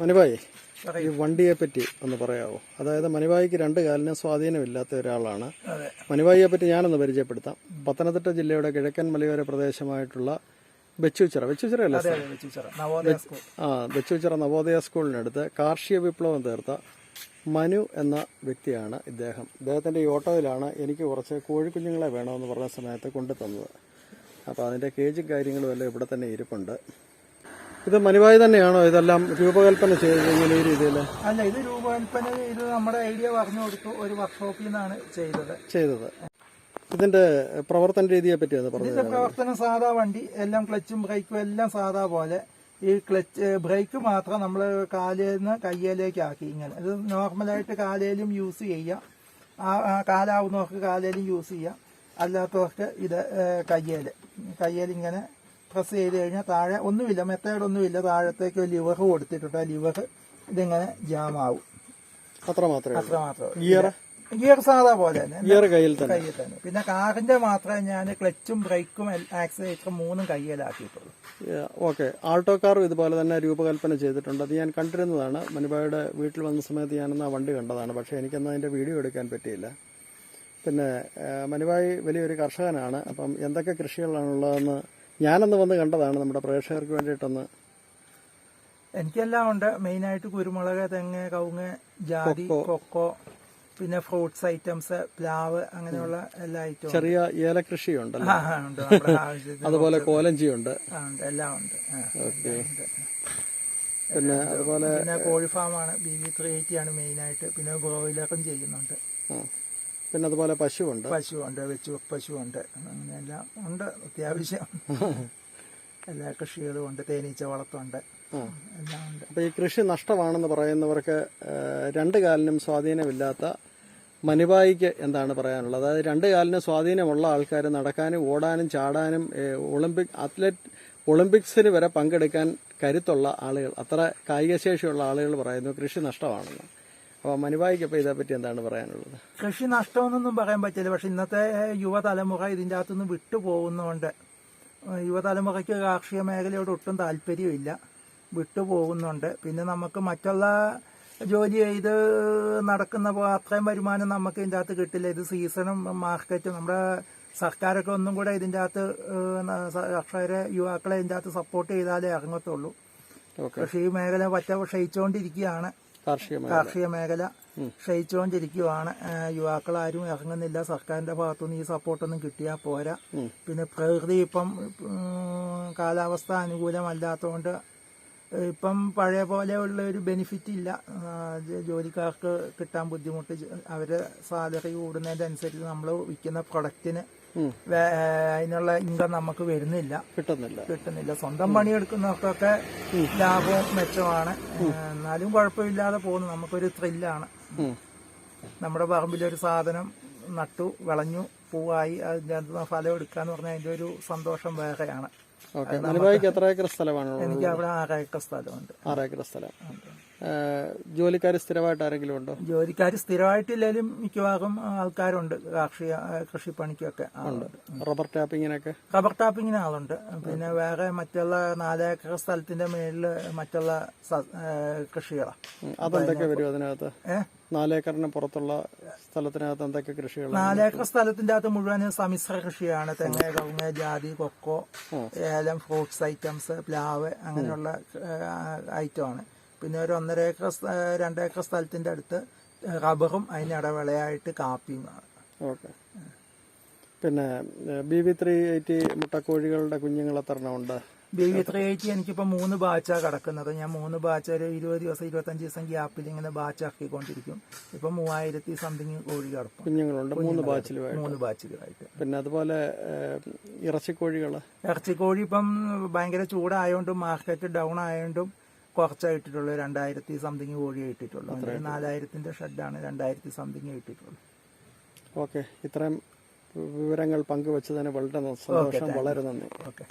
മണിബായി ഈ വണ്ടിയെ പറ്റി ഒന്ന് പറയാവോ? അതായത് മനുഭായിക്ക് രണ്ട് കാലിന് സ്വാധീനമില്ലാത്ത ഒരാളാണ്. മനുഭായിയെ പറ്റി ഞാനൊന്ന് പരിചയപ്പെടുത്താം. പത്തനംതിട്ട ജില്ലയുടെ കിഴക്കൻ മലയോര പ്രദേശമായിട്ടുള്ള ബച്ചുച്ചിറ. ബച്ചുച്ചിറ. അല്ല ആ ബച്ചുച്ചിറ നവോദയ സ്കൂളിനടുത്ത് കാർഷിക വിപ്ലവം തീർത്ത മനു എന്ന വ്യക്തിയാണ് ഇദ്ദേഹം. അദ്ദേഹത്തിന്റെ ഈ ഓട്ടോയിലാണ് എനിക്ക് കുറച്ച് കോഴിക്കുഞ്ഞുങ്ങളെ വേണമെന്ന് പറഞ്ഞ സമയത്ത് കൊണ്ടു തന്നത് അപ്പോൾ അതിന്റെ കേജും കാര്യങ്ങളും എല്ലാം ഇവിടെ തന്നെ ഇരിപ്പുണ്ട്. ഇത് മനുവായി തന്നെയാണോ? ഇതെല്ലാം രൂപകൽപ്പന ചെയ്തത് ഇങ്ങനെ ഈ രീതിയിൽ അല്ല ഇത് രൂപകൽപ്പന ഇത് നമ്മുടെ ഐഡിയ പറഞ്ഞു കൊടുത്തു ഒരു വർക്ക്ഷോപ്പിൽ നിന്നാണ് ചെയ്തത്. ചെയ്തത്. ഇതിന്റെ പ്രവർത്തന രീതിയെ പറ്റി പറഞ്ഞു ഇതിന്റെ പ്രവർത്തനം സാധാ വണ്ടി എല്ലാം ക്ലച്ചും ബ്രേക്കും എല്ലാം സാധാ പോലെ. ഈ ക്ലച്ച് ബ്രേക്ക് മാത്രം നമ്മൾ കാലിൽ നിന്ന് കയ്യിലേക്ക് ആക്കി ഇങ്ങനെ. ഇത് നോർമലായിട്ട് കാലയിലും യൂസ് ചെയ്യാം. കാലാവുന്നവർക്ക് കാലയിലും യൂസ് ചെയ്യാം. അല്ലാത്തവർക്ക് ഇത് കയ്യേൽ കയ്യേൽ ഇങ്ങനെ പ്രസ് ചെയ്ത് കഴിഞ്ഞാൽ താഴെ ഒന്നുമില്ല മെത്തേഡ് ഒന്നുമില്ല. താഴത്തേക്ക് ലിവർ കൊടുത്തിട്ടുണ്ട്. ആ ലിവർ ഇതിങ്ങനെ ജാം ആവും. അത്ര മാത്രമേ അത്ര മാത്രമേ ഗിയർ ഗിയർ സാധാ പോലെ തന്നെ. ഗിയർ കയ്യിൽ തന്നെ. കയ്യിൽ തന്നെ. പിന്നെ കാറിന്റെ മാത്രമേ ഞാൻ ക്ലച്ചും ബ്രേക്കും ആക്സിലേറ്ററും മൂന്നും കയ്യിലാക്കിയിട്ടുള്ളൂ. ഓക്കെ ആൾട്ടോ കാറും ഇതുപോലെ തന്നെ രൂപകൽപ്പന ചെയ്തിട്ടുണ്ട്. അത് ഞാൻ കണ്ടിരുന്നതാണ്. മനുബായുടെ വീട്ടിൽ വന്ന സമയത്ത് ഞാനന്ന് ആ വണ്ടി കണ്ടതാണ്. പക്ഷേ എനിക്കന്ന് അതിന്റെ വീഡിയോ എടുക്കാൻ പറ്റിയില്ല. പിന്നെ മനുബായി വലിയൊരു കർഷകനാണ്. അപ്പം എന്തൊക്കെ കൃഷികളാണുള്ളതെന്ന് ഞാനന്ന് വന്ന് കണ്ടതാണ് നമ്മുടെ പ്രേക്ഷകർക്ക് വേണ്ടിയിട്ടൊന്ന്. എനിക്കെല്ലാം ഉണ്ട്. മെയിനായിട്ട് കുരുമുളക് തെങ്ങ് കവുങ്ങ് ജാതി കൊക്കോ. പിന്നെ ഫ്രൂട്ട്സ് ഐറ്റംസ് പ്ലാവ് അങ്ങനെയുള്ള എല്ലാ ഐറ്റം ചെറിയ ഏല ആവശ്യത്തിന് അതുപോലെ കോലഞ്ചിയുണ്ട്. എല്ലാം ഉണ്ട്. പിന്നെ അതുപോലെ പിന്നെ കോഴി ഫാമാണ് ബി വി ത്രീ എയ്റ്റി ആണ് മെയിനായിട്ട്. പിന്നെ ബ്രോയിലറും ചെയ്യുന്നുണ്ട്. പിന്നെ അതുപോലെ പശുവുണ്ട്. പശുവുണ്ട് വെച്ചു പശുവുണ്ട്. അങ്ങനെയെല്ലാം ഉണ്ട് അത്യാവശ്യം. എല്ലാ കൃഷികളും ഉണ്ട് തേനീച്ച വളർത്തുണ്ട് എല്ലാം ഉണ്ട്. അപ്പോൾ ഈ കൃഷി നഷ്ടമാണെന്ന് പറയുന്നവർക്ക് രണ്ടു കാലിനും സ്വാധീനമില്ലാത്ത മനുബായിക്ക് എന്താണ് പറയാനുള്ളത്? അതായത് രണ്ടു കാലിന് സ്വാധീനമുള്ള ആൾക്കാർ നടക്കാനും ഓടാനും ചാടാനും ഒളിമ്പിക് അത്ലറ്റ് ഒളിമ്പിക്സിന് വരെ പങ്കെടുക്കാൻ കരുത്തുള്ള ആളുകൾ അത്ര കായികശേഷിയുള്ള ആളുകൾ പറയുന്നു കൃഷി നഷ്ടമാണെന്ന്. അപ്പോൾ ഇതേ ഇതേപ്പറ്റി എന്താണ് പറയാനുള്ളത്? കൃഷി നഷ്ടമെന്നൊന്നും പറയാൻ പറ്റില്ല. പക്ഷെ ഇന്നത്തെ യുവതലമുറ ഇതിന്റെ അകത്തുനിന്ന് വിട്ടുപോകുന്നതുകൊണ്ട് യുവതലമുറയ്ക്ക് കാർഷിക മേഖലയോട് ഒട്ടും താല്പര്യമില്ല. വിട്ടുപോകുന്നുണ്ട് പിന്നെ നമുക്ക് മറ്റുള്ള ജോലി ചെയ്ത് നടക്കുന്ന അത്രയും വരുമാനം നമുക്ക് ഇതിന്റെ അകത്ത് കിട്ടില്ല. ഇത് സീസണും മാർക്കറ്റും നമ്മുടെ സർക്കാരൊക്കെ ഒന്നും കൂടെ ഇതിന്റെ അകത്ത് കർഷകരെ യുവാക്കളെ ഇതിന്റെ അകത്ത് സപ്പോർട്ട് ചെയ്താലേ ഇറങ്ങത്തുള്ളൂ. കൃഷി മേഖല പറ്റ ക്ഷയിച്ചുകൊണ്ടിരിക്കുകയാണ് കാർഷിക മേഖല. ക്ഷയിച്ചുകൊണ്ടിരിക്കുവാണ്. യുവാക്കൾ യുവാക്കളാരും ഇറങ്ങുന്നില്ല. സർക്കാരിന്റെ ഭാഗത്തുനിന്ന് ഈ സപ്പോർട്ടൊന്നും കിട്ടിയാൽ പോരാ. പിന്നെ പ്രകൃതി ഇപ്പം കാലാവസ്ഥ അനുകൂലമല്ലാത്തതുകൊണ്ട് ഇപ്പം പഴയ പോലെയുള്ള ഒരു ബെനിഫിറ്റ് ഇല്ല. ജോലിക്കാർക്ക് കിട്ടാൻ ബുദ്ധിമുട്ട് അവരെ സാലറി കൂടുന്നതിന്റെ അനുസരിച്ച് നമ്മൾ വിൽക്കുന്ന പ്രൊഡക്റ്റിന് അതിനുള്ള ഇൻകം നമുക്ക് വരുന്നില്ല. കിട്ടുന്നില്ല. കിട്ടുന്നില്ല. സ്വന്തം പണിയെടുക്കുന്നവർക്കൊക്കെ ലാഭവും മെച്ചമാണ് എന്നാലും കുഴപ്പമില്ലാതെ പോകുന്നു. നമുക്കൊരു ത്രില്ലാണ് നമ്മുടെ പറമ്പിലൊരു സാധനം നട്ടു വിളഞ്ഞു പൂവായി അതിന്റെ ഫലം എടുക്കാന്ന് പറഞ്ഞാൽ അതിന്റെ ഒരു സന്തോഷം വേറെയാണ്. എനിക്ക് അവിടെ ആറ് ഏക്കർ സ്ഥലമുണ്ട്. ആറ് ഏക്കർ സ്ഥലം. ജോലിക്കാർ സ്ഥിരമായിട്ട് ആരെങ്കിലും ഉണ്ടോ? ജോലിക്കാർ സ്ഥിരമായിട്ടില്ലെങ്കിലും മിക്കവാറും ആൾക്കാരുണ്ട്. കാർഷിക കൃഷി കൃഷിപ്പണിക്കൊക്കെ ആളുണ്ട്. റബ്ബർ ടാപ്പിങ്ങിനൊക്കെ? റബ്ബർ ടാപ്പിങ്ങിന് ആളുണ്ട്. പിന്നെ വേറെ മറ്റുള്ള നാലേക്കർ സ്ഥലത്തിന്റെ മേളിൽ മറ്റുള്ള കൃഷികളാണ്. അതെന്തൊക്കെ വരും അതിനകത്ത്? നാലേക്കറിന് പുറത്തുള്ള സ്ഥലത്തിനകത്ത് എന്തൊക്കെ കൃഷികൾ നാലേക്കർ സ്ഥലത്തിന്റെ അകത്ത് മുഴുവൻ സമ്മിശ്ര കൃഷിയാണ്. തെങ്ങ് കവുങ്ങ് ജാതി കൊക്കോ ഏലം ഫ്രൂട്ട്സ് ഐറ്റംസ് പ്ലാവ് അങ്ങനെയുള്ള ഐറ്റമാണ്. പിന്നെ ഒരു ഒന്നര ഏക്കർ സ്ഥ- ഏക്കർ രണ്ടേക്കർ സ്ഥലത്തിന്റെ അടുത്ത് റബ്ബറും അതിനിടവേളയായിട്ട് കാപ്പിയുമാണ് ഓക്കെ. പിന്നെ ബി വി ത്രീ എയ്റ്റി മുട്ടക്കോഴികളുടെ കുഞ്ഞുങ്ങൾ എത്ര ഉണ്ട് ബി വി ത്രീ എയ്റ്റി എനിക്കിപ്പോ മൂന്ന് ബാച്ചാണ് കിടക്കുന്നത്. ഞാൻ മൂന്ന് ബാച്ച് ഒരു ഇരുപത് ദിവസം ഇരുപത്തഞ്ച് ദിവസം ഗ്യാപ്പിൽ ഇങ്ങനെ ബാച്ച് ആക്കിക്കൊണ്ടിരിക്കും ഇപ്പൊ മൂവായിരത്തി സംതിങ് കോഴി കിടക്കും കുഞ്ഞുങ്ങളുണ്ട്. മൂന്ന് ബാച്ചിലുമായിട്ട്. മൂന്ന് ബാച്ചുകളായിട്ട് പിന്നെ അതുപോലെ ഇറച്ചിക്കോഴികൾ. ഇറച്ചിക്കോഴികൾ ഇറച്ചിക്കോഴി ഇപ്പം ഭയങ്കര ചൂടായോണ്ടും മാർക്കറ്റ് ഡൗൺ ആയതുകൊണ്ടും കുറച്ചേ ഇട്ടിട്ടുള്ളൂ രണ്ടായിരത്തി സംതിങ് കോഴിയെ ഇട്ടിട്ടുള്ളൂ അതിന് നാലായിരത്തിന്റെ ഷെഡാണ് രണ്ടായിരത്തി സംതിങ് ഇട്ടിട്ടുള്ളൂ ഓക്കെ. ഇത്രയും വിവരങ്ങൾ പങ്കുവച്ചതിന് വളരെ സന്തോഷം. വളരെ നന്ദി. ഓക്കെ.